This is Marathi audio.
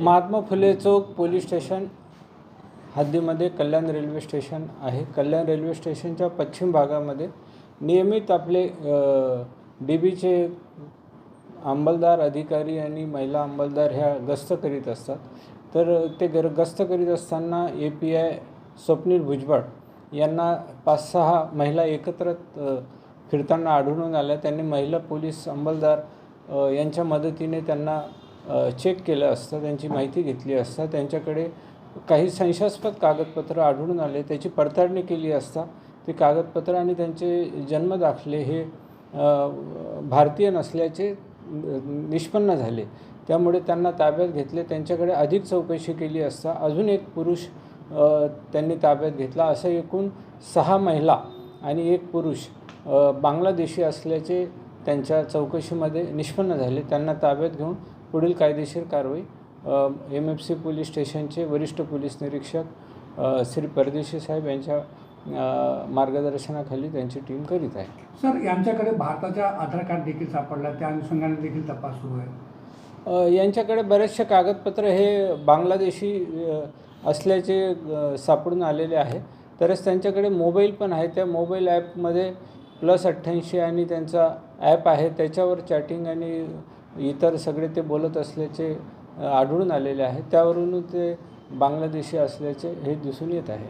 महात्मा फुले चौक पोलीस स्टेशन हद्दीमध्ये कल्याण रेल्वे स्टेशन आहे. कल्याण रेल्वे स्टेशनच्या पश्चिम भागामध्ये नियमित आपले डी बीचे अंमलदार अधिकारी आणि महिला अंमलदार ह्या गस्त करीत असतात. तर ते गर गस्त करीत असताना A P I Swapnil Bhujbal यांना पाच सहा महिला एकत्र फिरताना आढळून आल्या. त्यांनी महिला पोलीस अंमलदार यांच्या मदतीने त्यांना चेक केलं असतं त्यांची माहिती घेतली असता त्यांच्याकडे काही संशयास्पद कागदपत्र आढळून आले त्याची पडताळणी केली असता ते कागदपत्र आणि त्यांचे जन्मदाखले हे भारतीय नसल्याचे निष्पन्न झाले. त्यामुळे त्यांना ताब्यात घेतले त्यांच्याकडे अधिक चौकशी केली असता अजून एक पुरुष त्यांनी ताब्यात घेतला. असं एकूण सहा महिला आणि एक पुरुष बांगलादेशी असल्याचे त्यांच्या चौकशीमध्ये निष्पन्न झाले. त्यांना ताब्यात घेऊन पुढील कायदेशीर कारवाई एम एफ सी पोलीस स्टेशनचे वरिष्ठ पोलीस निरीक्षक श्री परदेशी साहेब यांच्या मार्गदर्शनाखाली त्यांची टीम करीत आहे. सर यांच्याकडे भारताचा आधार कार्ड देखील सापडला त्या अनुषंगाने देखील तपास सुरू आहे. यांच्याकडे बरेचसे कागदपत्र हे बांगलादेशी असल्याचे सापडून आलेले आहे. तरच त्यांच्याकडे मोबाईल पण आहे. त्या मोबाईल ॲपमध्ये प्लस अठ्ठ्याऐंशी आणि त्यांचा ॲप आहे. त्याच्यावर चॅटिंग आणि इतर सगळे ते बोलत असल्याचे आढळून आलेले आहे. त्यावरून ते बांगलादेशी असल्याचे हे दिसून येत आहे.